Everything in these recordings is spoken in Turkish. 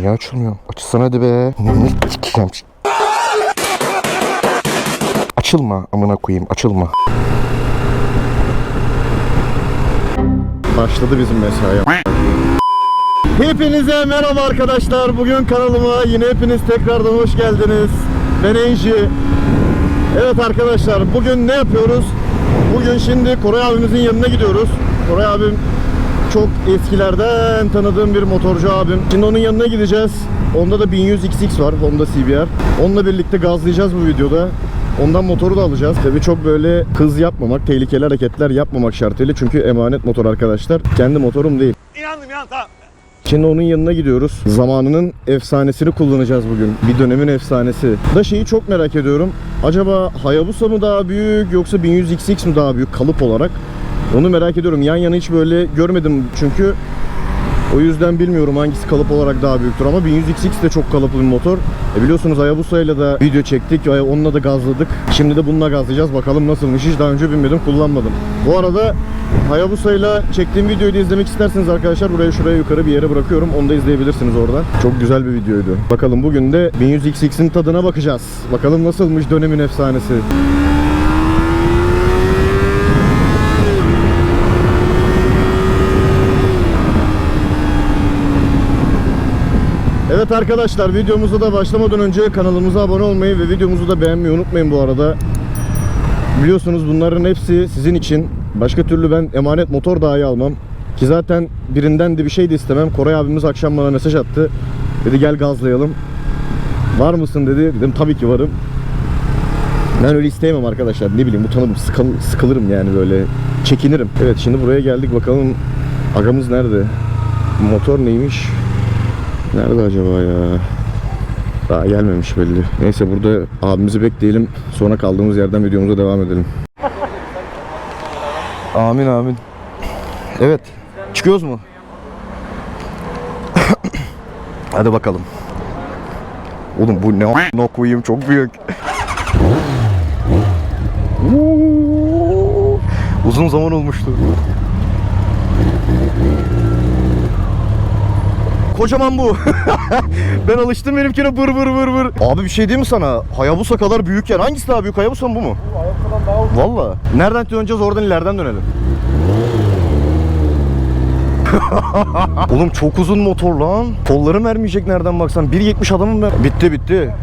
Niye açılmıyor? Açılsana hadi be. Açılma amına koyayım açılma. Başladı bizim mesai. Hepinize merhaba arkadaşlar. Bugün kanalıma yine hepiniz tekrardan hoş geldiniz. Ben Enji. Evet arkadaşlar bugün ne yapıyoruz? Bugün şimdi Koray abimizin yanına gidiyoruz. Koray abim çok eskilerden tanıdığım bir motorcu abim. Şimdi onun yanına gideceğiz. Onda da 1100 XX var Honda CBR. Onunla birlikte gazlayacağız bu videoda. Ondan motoru da alacağız. Tabii çok böyle hız yapmamak, tehlikeli hareketler yapmamak şartıyla. Çünkü emanet motor arkadaşlar. Kendi motorum değil. İnandım ya tamam. Şimdi onun yanına gidiyoruz. Zamanının efsanesini kullanacağız bugün. Bir dönemin efsanesi. Da şeyi çok merak ediyorum. Acaba Hayabusa mı daha büyük yoksa 1100XX mi daha büyük kalıp olarak? Onu merak ediyorum. Yan yana hiç böyle görmedim çünkü. O yüzden bilmiyorum hangisi kalıp olarak daha büyüktür ama 1100XX de çok kalıplı bir motor. E biliyorsunuz Hayabusa ile de video çektik onunla da gazladık. Şimdi de bununla gazlayacağız. Bakalım nasılmış. Hiç daha önce binmedim, kullanmadım. Bu arada Hayabusa ile çektiğim videoyu da izlemek isterseniz arkadaşlar buraya şuraya yukarı bir yere bırakıyorum. Onu da izleyebilirsiniz oradan. Çok güzel bir videoydu. Bakalım bugün de 1100XX'in tadına bakacağız. Bakalım nasılmış dönemin efsanesi. Evet arkadaşlar videomuza da başlamadan önce kanalımıza abone olmayı ve videomuzu da beğenmeyi unutmayın bu arada. Biliyorsunuz bunların hepsi sizin için. Başka türlü ben emanet motor dahi almam. Ki zaten birinden de bir şey de istemem. Koray abimiz akşam bana mesaj attı. Dedi gel gazlayalım. Var mısın dedi. Dedim tabii ki varım. Ben öyle isteyemem arkadaşlar. Ne bileyim utanırım, sıkıl- sıkılırım yani böyle. Çekinirim. Evet şimdi buraya geldik bakalım agamız nerede? Motor neymiş? Nerede acaba ya? Daha gelmemiş belli. Neyse burada abimizi bekleyelim. Sonra kaldığımız yerden videomuza devam edelim. Amin amin. Evet. Çıkıyoruz mu? Hadi bakalım. Oğlum bu ne a**ına koyayım çok büyük. Uzun zaman olmuştu. Kocaman bu. ben alıştım benimkine vır vır vır vır. Abi bir şey diyeyim mi sana? Hayabusa kadar büyük yani. Hangisi daha büyük? Hayabusa mı bu mu? Bu Hayabusa'dan daha uzun. Valla. Nereden döneceğiz? Oradan ileriden dönelim. Oğlum çok uzun motor lan. Kollarım ermeyecek nereden baksan. 1.70 adamım ben. Bitti bitti.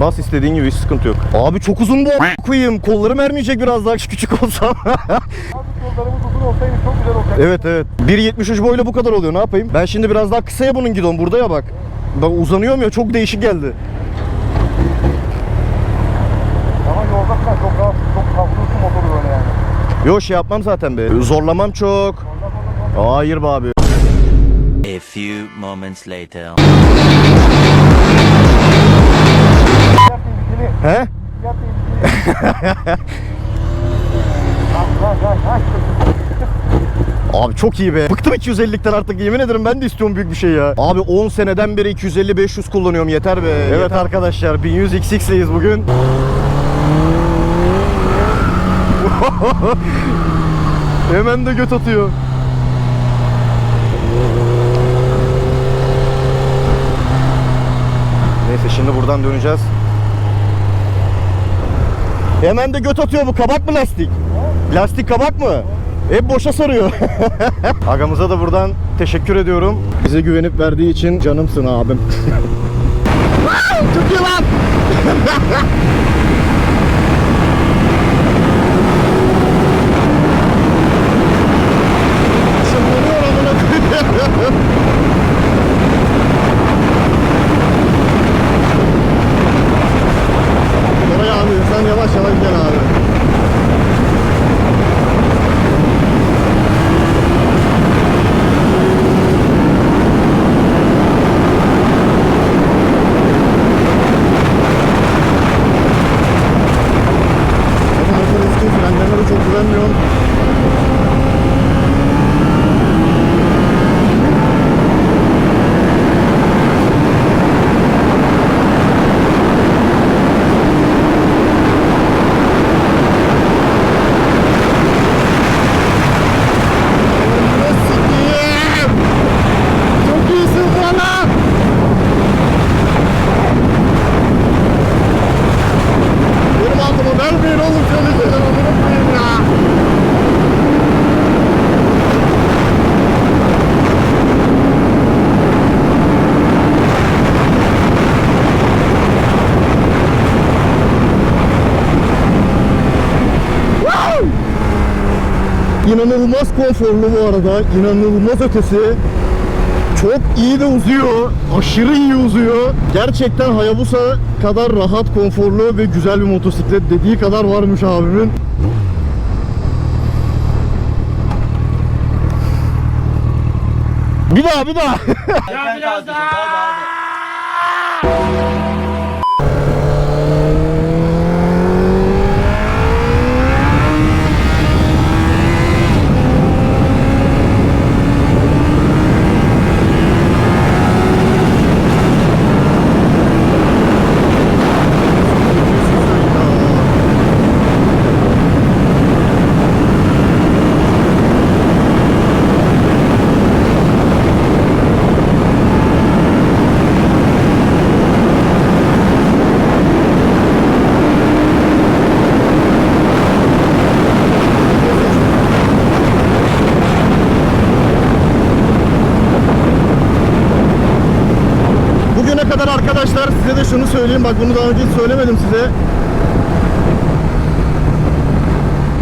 Bas istediğin gibi hiç sıkıntı yok. Abi çok uzun bu koyayım. Kollarım ermeyecek biraz daha küçük olsam. Yollarımız uzun olsaydı çok güzel olacaktı. evet evet. 1.73 boyla bu kadar oluyor ne yapayım? Ben şimdi biraz daha kısa ya bunun gidon burada ya bak. Bak uzanıyorum ya çok değişik geldi. Ama yolda falan çok rahat, çok kavrulsun motoru böyle yani. Yo şey yapmam zaten be. Zorlamam çok. Hayır be abi. A few moments later. He? Abi çok iyi be. Bıktım 250'likten artık yemin ederim ben de istiyorum büyük bir şey ya. Abi 10 seneden beri 250-500 kullanıyorum yeter be. Evet arkadaşlar 1100 XX'leyiz bugün. Hemen de göt atıyor. Neyse şimdi buradan döneceğiz. Hemen de göt atıyor bu kabak mı lastik? Lastik kabak mı? Hep boşa sarıyor. Agamıza da buradan teşekkür ediyorum. Bize güvenip verdiği için canımsın abim. Çok iyi lan. Şımlanıyor amına koyayım. Koray abi sen yavaş yavaş gel abi. İnanılmaz konforlu bu arada. İnanılmaz ötesi. Çok iyi de uzuyor. Aşırı iyi uzuyor. Gerçekten Hayabusa kadar rahat, konforlu ve güzel bir motosiklet dediği kadar varmış abimin. Bir daha bir daha. Bugüne kadar arkadaşlar size de şunu söyleyeyim. Bak bunu daha önce hiç söylemedim size.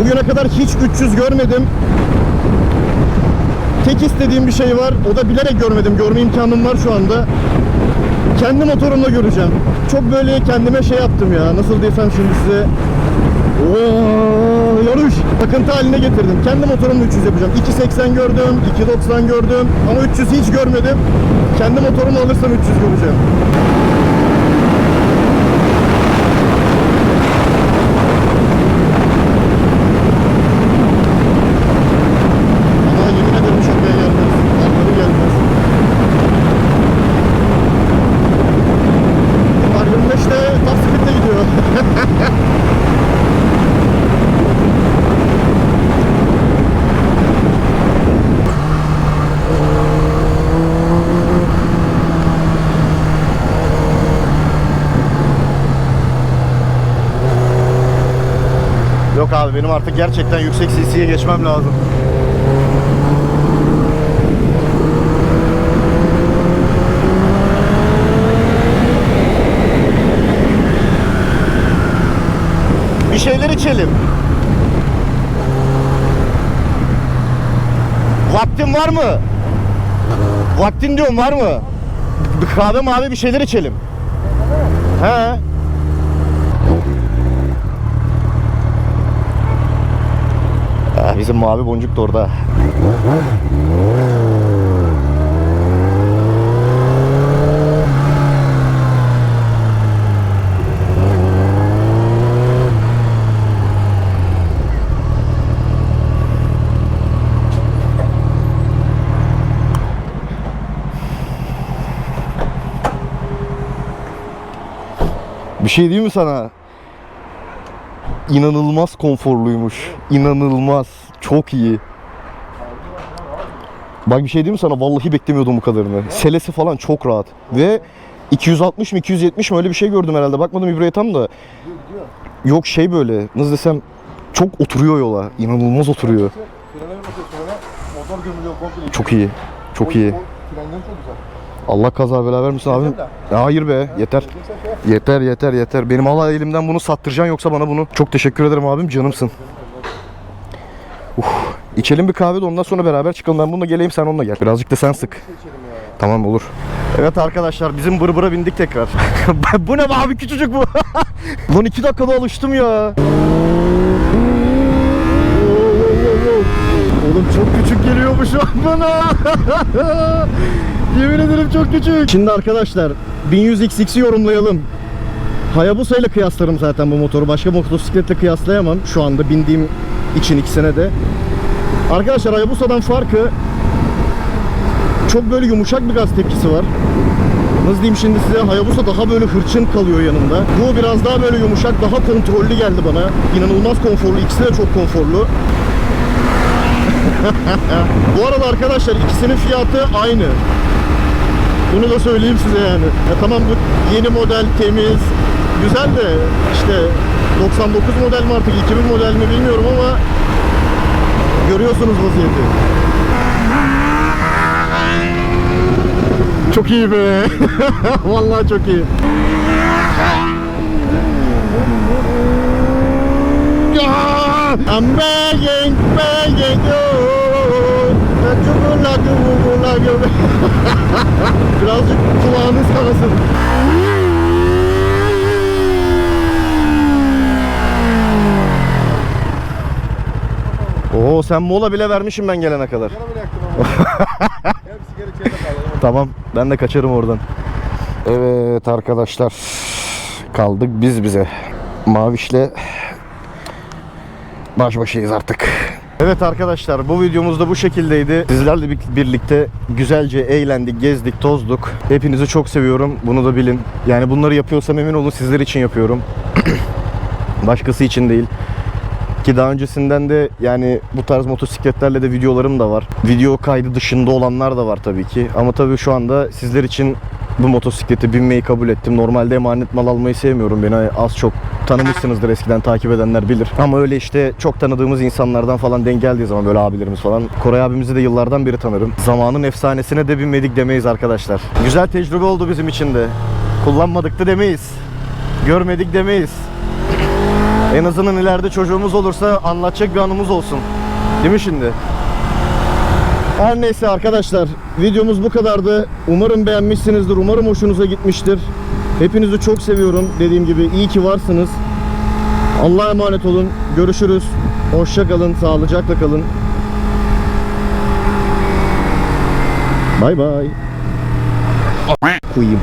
Bugüne kadar hiç 300 görmedim. Tek istediğim bir şey var. O da bilerek görmedim. Görme imkanım var şu anda. Kendi motorumla göreceğim. Çok böyle kendime şey yaptım ya. Nasıl desem şimdi size. Oo, yarış. Takıntı haline getirdim. Kendi motorumla 300 yapacağım. 2.80 gördüm, 2.90 gördüm ama 300 hiç görmedim. Kendi motorumu alırsam 300 göreceğim. Yok abi benim artık gerçekten yüksek CC'ye geçmem lazım. Bir şeyler içelim. Vaktin var mı? Vaktin diyorum var mı? Bir kahve mavi bir şeyler içelim. He. Bizim mavi boncuk da orada. Bir şey diyeyim mi sana? İnanılmaz konforluymuş. İnanılmaz. Çok iyi. Bak bir şey diyeyim mi sana? Vallahi beklemiyordum bu kadarını. Selesi falan çok rahat. Ve 260 mı 270 mi öyle bir şey gördüm herhalde. Bakmadım İbrahim'e tam da. Yok şey böyle nasıl desem çok oturuyor yola. İnanılmaz oturuyor. Çok iyi. Çok iyi. Allah kaza bela vermesin abim. Hayır be yeter. Yeter yeter yeter. Benim Allah elimden bunu sattıracaksın yoksa bana bunu. Çok teşekkür ederim abim canımsın. İçelim bir kahve de ondan sonra beraber çıkalım. Ben bununla geleyim sen onunla gel. Birazcık da sen sık. Tamam olur. Evet arkadaşlar bizim bırbıra bindik tekrar. bu ne be abi küçücük bu. Lan iki dakikada alıştım ya. Oğlum çok küçük geliyor bu şu an bana. Yemin ederim çok küçük. Şimdi arkadaşlar 1100XX'i yorumlayalım. Hayabusa ile kıyaslarım zaten bu motoru. Başka motosikletle kıyaslayamam. Şu anda bindiğim için iki senede. Arkadaşlar Hayabusa'dan farkı çok böyle yumuşak bir gaz tepkisi var. Nasıl diyeyim şimdi size Hayabusa daha böyle hırçın kalıyor yanında. Bu biraz daha böyle yumuşak, daha kontrollü geldi bana. İnanılmaz konforlu. İkisi de çok konforlu. Bu arada arkadaşlar ikisinin fiyatı aynı. Bunu da söyleyeyim size yani. Ya tamam bu yeni model temiz, güzel de işte 99 model mi artık 2000 model mi bilmiyorum ama görüyorsunuz vaziyeti. Çok iyi be. Vallahi çok iyi. I'm begging, begging you. Birazcık kulağınız kanasın. Sen mola bile vermişim ben gelene kadar. Yana bile yaktın ama. Hepsi geri içeride kaldı. Tamam ben de kaçarım oradan. Evet arkadaşlar kaldık biz bize. Maviş'le baş başayız artık. Evet arkadaşlar bu videomuz da bu şekildeydi. Sizlerle bir- birlikte güzelce eğlendik, gezdik, tozduk. Hepinizi çok seviyorum. Bunu da bilin. Yani bunları yapıyorsam emin olun sizler için yapıyorum. Başkası için değil. Ki daha öncesinden de yani bu tarz motosikletlerle de videolarım da var. Video kaydı dışında olanlar da var tabii ki. Ama tabii şu anda sizler için bu motosiklete binmeyi kabul ettim. Normalde emanet mal almayı sevmiyorum. Beni az çok tanımışsınızdır eskiden takip edenler bilir. Ama öyle işte çok tanıdığımız insanlardan falan denk geldiği zaman böyle abilerimiz falan. Koray abimizi de yıllardan beri tanırım. Zamanın efsanesine de binmedik demeyiz arkadaşlar. Güzel tecrübe oldu bizim için de. Kullanmadık da demeyiz. Görmedik demeyiz. En azından ileride çocuğumuz olursa anlatacak bir anımız olsun. Değil mi şimdi? Her neyse arkadaşlar videomuz bu kadardı. Umarım beğenmişsinizdir. Umarım hoşunuza gitmiştir. Hepinizi çok seviyorum. Dediğim gibi iyi ki varsınız. Allah'a emanet olun. Görüşürüz. Hoşça kalın. Sağlıcakla kalın. Bay bay. Koyayım.